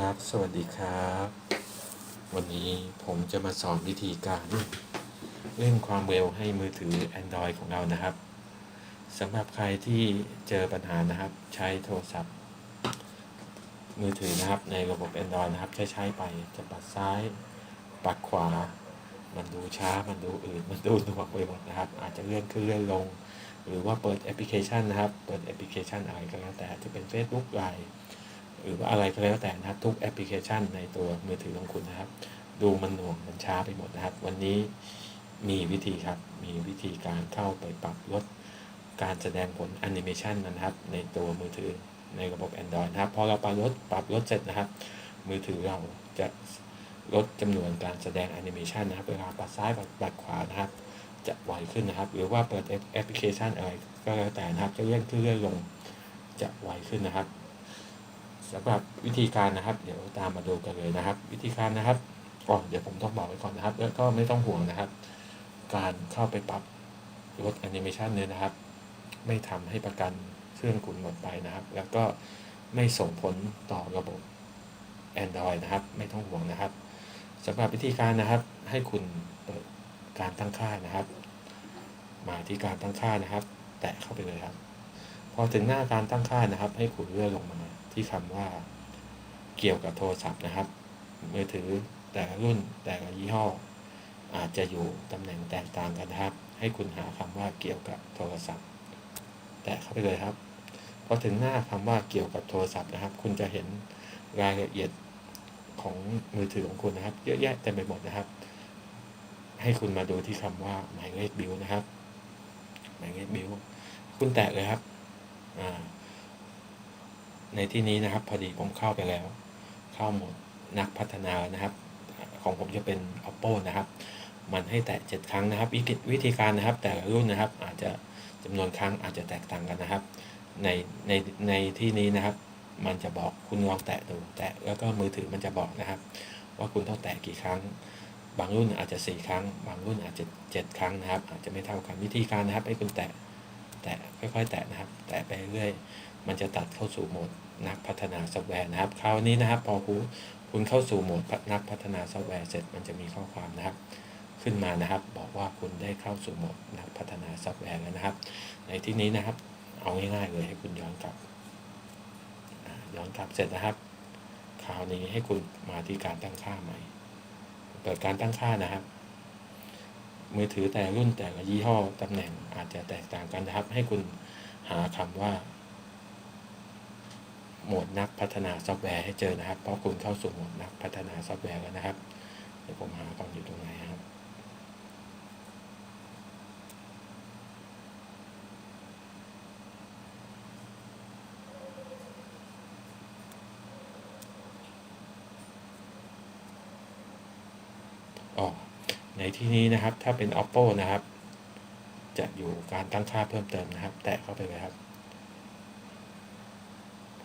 ครับ สวัสดีครับ วันนี้ผมจะมาสอนวิธีการเร่งความเร็วให้มือถือ Android ของเรานะครับสำหรับใครที่เจอปัญหานะครับ ใช้โทรศัพท์ มือถือนะครับในระบบ Android นะครับ ใช้ใช้ไปจะปัดซ้าย ปัดขวา มันดูช้ามันดูอืดมันดูหน่วงไปหมดนะครับ อาจจะเลื่อนขึ้นเลื่อนลง หรือว่าเปิดแอปพลิเคชันนะครับ เปิดแอปพลิเคชันอะไรก็แล้วแต่จะเป็น Facebook Line หรือว่าอะไรก็แล้วแต่นะครับทุกแอปพลิเคชันในตัวมือถือของคุณนะครับ ดูมันหน่วงมันช้าไปหมดนะครับ วันนี้มีวิธีครับ มีวิธีการเข้าไปปรับลดการแสดงผลแอนิเมชันนะครับ ในตัวมือถือในระบบ Android นะครับพอเราปรับลดปรับลดเสร็จนะครับ มือถือเราจะลดจำนวนการแสดงแอนิเมชันนะครับเวลาปัดซ้ายปัดปัดขวานะครับ จะไวขึ้นนะครับ หรือว่าเปิดแอปพลิเคชันอะไรก็แล้วแต่นะครับ จะเลื่อนขึ้นเลื่อนลงจะไวขึ้นนะครับ สำหรับวิธีการนะครับ เดี๋ยวตามมาดูกันเลยนะครับ วิธีการนะครับก่อนเดี๋ยวผมต้องบอกไว้ก่อนนะครับ แล้วก็ไม่ต้องห่วงนะครับ การเข้าไปปรับลดแอนิเมชันเนี่ยนะครับ ไม่ทำให้ประกันเครื่องคุณหมดไปนะครับ แล้วก็ไม่ส่งผลต่อระบบ Android นะครับ ไม่ต้องห่วงนะครับสำหรับวิธีการนะครับ ให้คุณเปิดการตั้งค่านะครับ มาที่การตั้งค่านะครับ แตะเข้าไปเลยครับ พอถึงหน้าการตั้งค่านะครับ ให้คุณเลื่อนลงมา ที่คำว่าเกี่ยวกับโทรศัพท์นะครับ มือถือแต่ละรุ่นแต่ละยี่ห้อ อาจจะอยู่ตำแหน่งแตกต่างกันนะครับ ให้คุณหาคำว่าเกี่ยวกับโทรศัพท์ แตะเข้าไปเลยครับพอถึงหน้าคำว่าเกี่ยวกับโทรศัพท์นะครับ คุณจะเห็นรายละเอียดของมือถือของคุณนะครับ เยอะแยะเต็มไปหมดนะครับ ให้คุณมาดูที่คำว่าหมายเลขบิลนะครับหมายเลขบิลคุณแตะเลยครับอ่า ในที่นี้นะครับ พอดีผมเข้าไปแล้ว เข้าหมดนักพัฒนานะครับ ของผมจะเป็น oppo นะครับ มันให้แตะ 7 ครั้งนะครับ วิธีวิธีการนะครับ แต่ละรุ่นนะครับ อาจจะจำนวนครั้งอาจจะแตกต่างกันนะครับ ในในในที่นี้นะครับ มันจะบอกคุณลองแตะดูแตะแล้วก็มือถือมันจะบอกนะครับ ว่าคุณต้องแตะกี่ครั้ง บางรุ่นอาจจะ 4 ครั้ง บางรุ่นอาจจะ 7 ครั้งนะครับ อาจจะไม่เท่ากันวิธีการนะครับ ให้คุณแตะแตะค่อยๆ แตะนะครับ แตะไปเรื่อยมันจะตัดเข้าสู่โหมด นักพัฒนาซอฟต์แวร์นะครับ คราวนี้นะครับ พอคุณคุณเข้าสู่โหมดนักพัฒนาซอฟต์แวร์เสร็จมันจะมีข้อความนะครับ ขึ้นมานะครับ บอกว่าคุณได้เข้าสู่โหมดนักพัฒนาซอฟต์แวร์แล้วนะครับ ในที่นี้นะครับ เอาง่ายๆเลยให้คุณย้อนกลับย้อนกลับเสร็จนะครับ คราวนี้ให้คุณมาที่การตั้งค่าใหม่ เปิดการตั้งค่านะครับ มือถือแต่รุ่นแต่ละยี่ห้อตำแหน่งอาจจะแตกต่างกันนะครับ ให้คุณหาคำว่า โหมดนักพัฒนาซอฟต์แวร์ให้เจอนะครับ เพราะคุณเข้าสู่โหมดนักพัฒนาซอฟต์แวร์แล้วนะครับ เดี๋ยวผมหาก่อนอยู่ตรงไหนครับ อ๋อ ในที่นี้นะครับ ถ้าเป็น oppo นะครับ จะอยู่การตั้งค่าเพิ่มเติมนะครับ แตะเข้าไปเลยครับ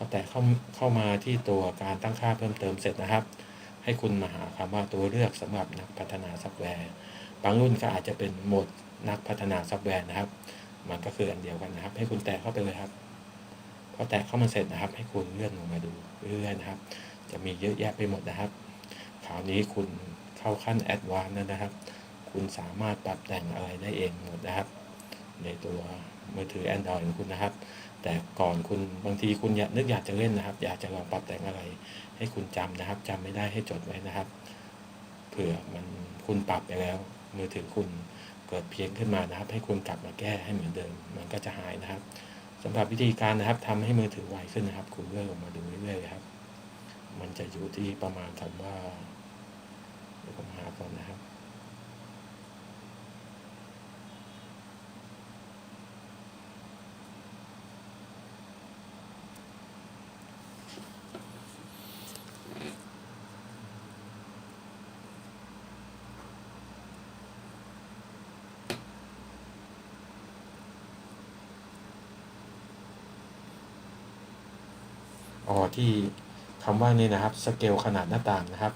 พอแตะเข้าเข้ามาที่ตัวการตั้งค่าเพิ่มเติมเสร็จนะครับ ให้คุณมาหาคำว่าตัวเลือกสำหรับนักพัฒนาซอฟต์แวร์ บางรุ่นก็อาจจะเป็นโหมดนักพัฒนาซอฟต์แวร์นะครับ มันก็คืออันเดียวกันนะครับ ให้คุณแตะเข้าไปเลยครับ พอแตะเข้ามาเสร็จนะครับ ให้คุณเลื่อนลงมาดูเรื่อยๆนะครับ จะมีเยอะแยะไปหมดนะครับ คราวนี้คุณเข้าขั้นแอดวานซ์แล้วนะครับ คุณสามารถปรับแต่งอะไรได้เองหมดนะครับ ในตัวมือถือ Android ของคุณนะครับ แต่ก่อนคุณบางทีคุณอยากนึกอยากจะเล่นนะครับ อยากจะลองปรับแต่งอะไร ให้คุณจำนะครับจำไม่ได้ให้จดไว้นะครับ เผื่อมันคุณปรับไปแล้ว มือถือคุณเกิดเพี้ยนขึ้นมานะครับ ให้คุณกลับมาแก้ให้เหมือนเดิม มันก็จะหายนะครับสำหรับวิธีการนะครับทำให้มือถือไวขึ้นนะครับ คุณเลื่อนลงมาดูเรื่อยๆครับ มันจะอยู่ที่ประมาณคำว่าเดี๋ยวผมหาก่อนนะครับ อ๋อที่คำว่านี่นะครับสเกลขนาดหน้าต่างนะครับ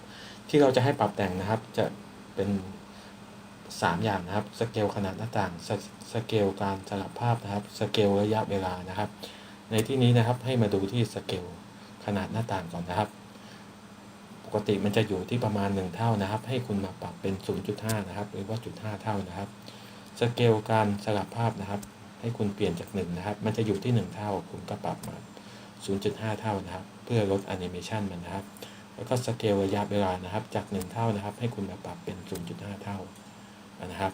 ที่เราจะให้ปรับแต่งนะครับจะเป็น 3 อย่างนะครับสเกลขนาดหน้าต่างสสเกลการสลับภาพนะครับสเกลระยะเวลานะครับ ในที่นี้นะครับให้มาดูที่สเกลขนาดหน้าต่างก่อนนะครับ ปกติมันจะอยู่ที่ประมาณ 1 เท่านะครับ ให้คุณมาปรับเป็น 0.5 นะครับ หรือว่า 0.5 เท่านะครับสเกลการสลับภาพนะครับ ให้คุณเปลี่ยนจาก1นะครับ มันจะอยู่ที่ 1 เท่า คุณก็ปรับมา 0.5 เท่านะครับ เพื่อลดแอนิเมชันมันนะครับ แล้วก็สเกลระยะเวลานะครับ จาก 1 เท่านะครับ ให้คุณมาปรับเป็น 0.5 เท่านะครับ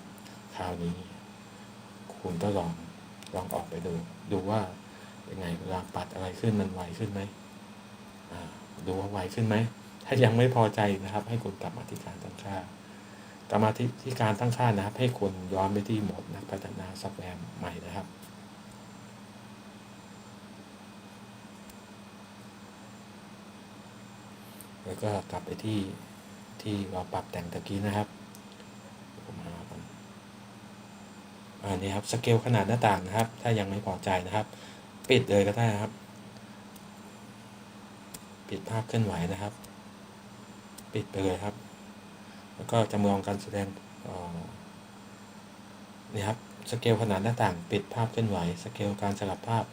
คราวนี้ คุณก็ลองลองออกไปดู ดูว่ายังไงเวลาปัดอะไรขึ้นมันไวขึ้นไหมดูว่าไวขึ้นไหม ถ้ายังไม่พอใจนะครับ ให้คุณกลับมาที่การตั้งค่ากลับมาที่ที่การตั้งค่านะครับ ให้คุณย้อนไปที่โหมดนักพัฒนาซอฟต์แวร์ใหม่นะครับ แล้วก็กลับไปที่ที่เราปรับแต่งตะกี้นะครับผมหาก่อนอันนี้ครับสเกลขนาดหน้าต่างนะครับ ถ้ายังไม่พอใจนะครับ ปิดเลยก็ได้นะครับ ปิดภาพเคลื่อนไหวนะครับ ปิดไปเลยครับ แล้วก็จำลองการแสดงนี่ครับสเกลขนาดหน้าต่าง ปิดภาพเคลื่อนไหว สเกลการสลับภาพ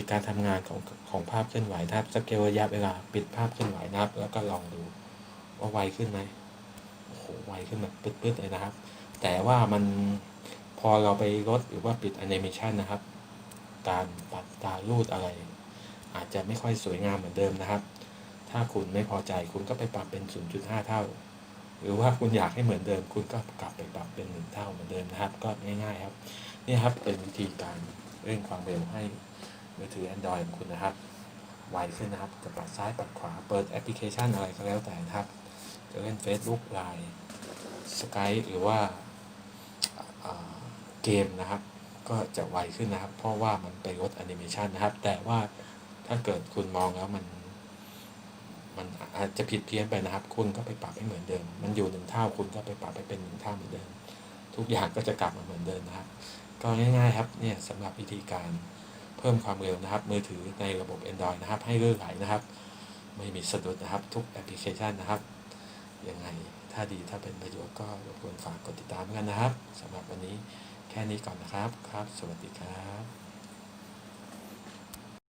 ปิดการทำงานของของภาพเคลื่อนไหวนะครับสเกลระยะเวลาปิดภาพเคลื่อนไหวนะครับ แล้วก็ลองดูว่าไวขึ้นไหมโอ้โหไวขึ้นแบบปึ๊ดๆเลยนะครับ แต่ว่ามันพอเราไปลดหรือว่าปิดแอนิเมชันนะครับ การปัดตาลูดอะไร อาจจะไม่ค่อยสวยงามเหมือนเดิมนะครับ ถ้าคุณไม่พอใจคุณก็ไปปรับเป็น 0.5 เท่า หรือว่าคุณอยากให้เหมือนเดิม คุณก็กลับไปปรับเป็น1เท่าเหมือนเดิมนะครับ ก็ง่าย ๆ ครับ นี่ครับเป็นวิธีการเร่งความเร็วให้ มือถือ Android ของคุณนะครับ ไวขึ้นนะครับ จะปัดซ้ายปัดขวา เปิดแอปพลิเคชันอะไรก็แล้วแต่นะครับ จะเล่น Facebook Line Skype หรือว่าเกมนะครับ ก็จะไวขึ้นนะครับ เพราะว่ามันไปลดแอนิเมชันนะครับ แต่ว่าถ้าเกิดคุณมองแล้วมัน มันอาจจะผิดเพี้ยนไปนะครับ คุณก็ไปปรับให้เหมือนเดิม มันอยู่หนึ่งเท่าคุณก็ไปปรับให้เป็นหนึ่งเท่าเหมือนเดิม ทุกอย่างก็จะกลับมาเหมือนเดิมนะครับ ก็ง่ายๆครับ เนี่ยสำหรับวิธีการ เพิ่มความเร็วนะครับ มือถือในระบบ Android นะครับ ให้ลื่นไหลนะครับ ไม่มีสะดุดนะครับ ทุกแอปพลิเคชันนะครับ ยังไงถ้าดีถ้าเป็นประโยชน์ก็รบกวนฝากกดติดตามกันนะครับสำหรับวันนี้แค่นี้ก่อนนะครับครับ สวัสดีครับ